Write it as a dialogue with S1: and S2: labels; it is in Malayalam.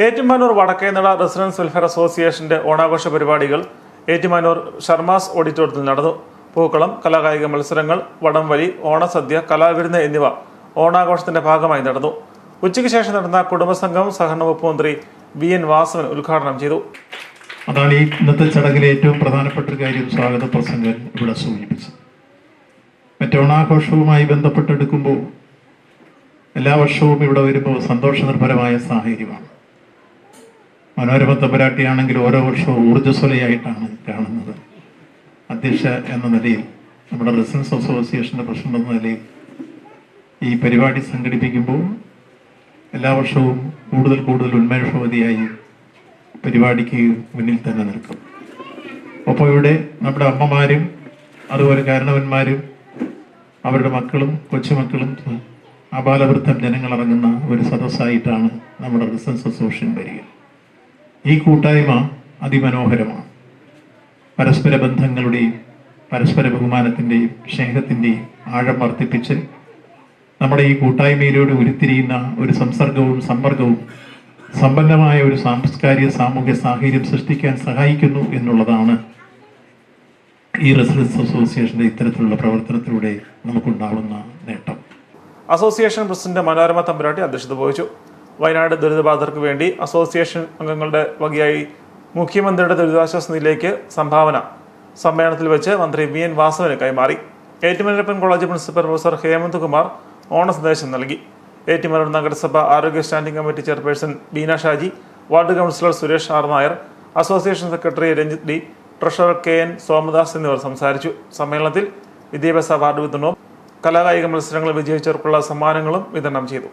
S1: ഏറ്റുമാനൂർ വടക്കേനട റെസിഡൻസ് വെൽഫെയർ അസോസിയേഷന്റെ ഓണാഘോഷ പരിപാടികൾ ഏറ്റുമാനൂർ ഷർമാസ് ഓഡിറ്റോറിയത്തിൽ നടന്നു. പൂക്കളം കലാകായിക മത്സരങ്ങൾ വടംവലി ഓണസദ്യ കലാവിരുന്ന് എന്നിവ ഓണാഘോഷത്തിന്റെ ഭാഗമായി നടന്നു. ഉച്ചയ്ക്ക് ശേഷം നടന്ന കുടുംബസംഘം സഹകരണ വകുപ്പ് മന്ത്രി വി എൻ വാസവൻ ഉദ്ഘാടനം ചെയ്തു.
S2: അതാണ് ഈ ഇന്നത്തെ ചടങ്ങിലെ ഏറ്റവും പ്രധാനപ്പെട്ട കാര്യം. സ്വാഗത പ്രസംഗൻ ഇവിടെ സൂചിപ്പിച്ചത് മറ്റോണാഘോഷവുമായി ബന്ധപ്പെട്ടെടുക്കുമ്പോൾ എല്ലാ വർഷവും ഇവിടെ വരുമ്പോൾ സന്തോഷനിർഭരമായ സാഹചര്യമാണ്. മനോരമ തമ്പുരാട്ടിയാണെങ്കിൽ ഓരോ വർഷവും ഊർജസ്വലയായിട്ടാണ് കാണുന്നത്. അധ്യക്ഷ എന്ന നിലയിൽ നമ്മുടെ റെസിഡൻസ് അസോസിയേഷന്റെ പ്രസിഡന്റ് എന്ന നിലയിൽ ഈ പരിപാടി സംഘടിപ്പിക്കുമ്പോൾ എല്ലാ വർഷവും കൂടുതൽ കൂടുതൽ ഉന്മേഷവതിയായി പരിപാടിക്ക് മുന്നിൽ തന്നെ നിൽക്കും. ഒപ്പം ഇവിടെ നമ്മുടെ അമ്മമാരും അതുപോലെ കാരണവന്മാരും അവരുടെ മക്കളും കൊച്ചുമക്കളും അപാലവൃദ്ധം ജനങ്ങളിറങ്ങുന്ന ഒരു സദസ്സായിട്ടാണ് നമ്മുടെ റെസിഡൻസ് അസോസിയേഷൻ വരിക. ഈ കൂട്ടായ്മ അതിമനോഹരമാണ്. പരസ്പര ബന്ധങ്ങളുടെയും പരസ്പര ബഹുമാനത്തിന്റെയും സ്നേഹത്തിന്റെയും ആഴം വർദ്ധിപ്പിച്ച് നമ്മുടെ ഈ കൂട്ടായ്മയിലൂടെ ഉരുത്തിരിയുന്ന ഒരു സംസർഗവും സമ്പർക്കവും സമ്പന്നമായ ഒരു സാംസ്കാരിക സാമൂഹ്യ സാഹചര്യം സൃഷ്ടിക്കാൻ സഹായിക്കുന്നു എന്നുള്ളതാണ് ഈ റെസിഡൻസ് അസോസിയേഷന്റെ ഇത്തരത്തിലുള്ള പ്രവർത്തനത്തിലൂടെ നമുക്കുണ്ടാകുന്ന നേട്ടം.
S1: അസോസിയേഷൻ പ്രസിഡന്റ് മനോരമ തമ്പുരാട്ടി അധ്യക്ഷത വഹിച്ചു. വയനാട് ദുരിതബാധിതർക്ക് വേണ്ടി അസോസിയേഷൻ അംഗങ്ങളുടെ വകയായി മുഖ്യമന്ത്രിയുടെ ദുരിതാശ്വാസ നിധിയിലേക്ക് സംഭാവന സമ്മേളനത്തിൽ വെച്ച് മന്ത്രി വി എൻ വാസവന് കൈമാറി. Ettumanoorappan college principal professor Hemanth Kumar ഓണ സന്ദേശം നൽകി. ഏറ്റുമാനൂർ നഗരസഭ ആരോഗ്യ standing committee chairperson Beena Shaji ward councillor Suresh R Nair association secretary Ranjith D treasurer K N Somadas എന്നിവർ സംസാരിച്ചു. സമ്മേളനത്തിൽ വിദ്യാഭ്യാസ അവാർഡ് വിതരണവും കലാകായിക മത്സരങ്ങളിൽ വിജയിച്ചവർക്കുള്ള സമ്മാനങ്ങളും വിതരണം ചെയ്തു.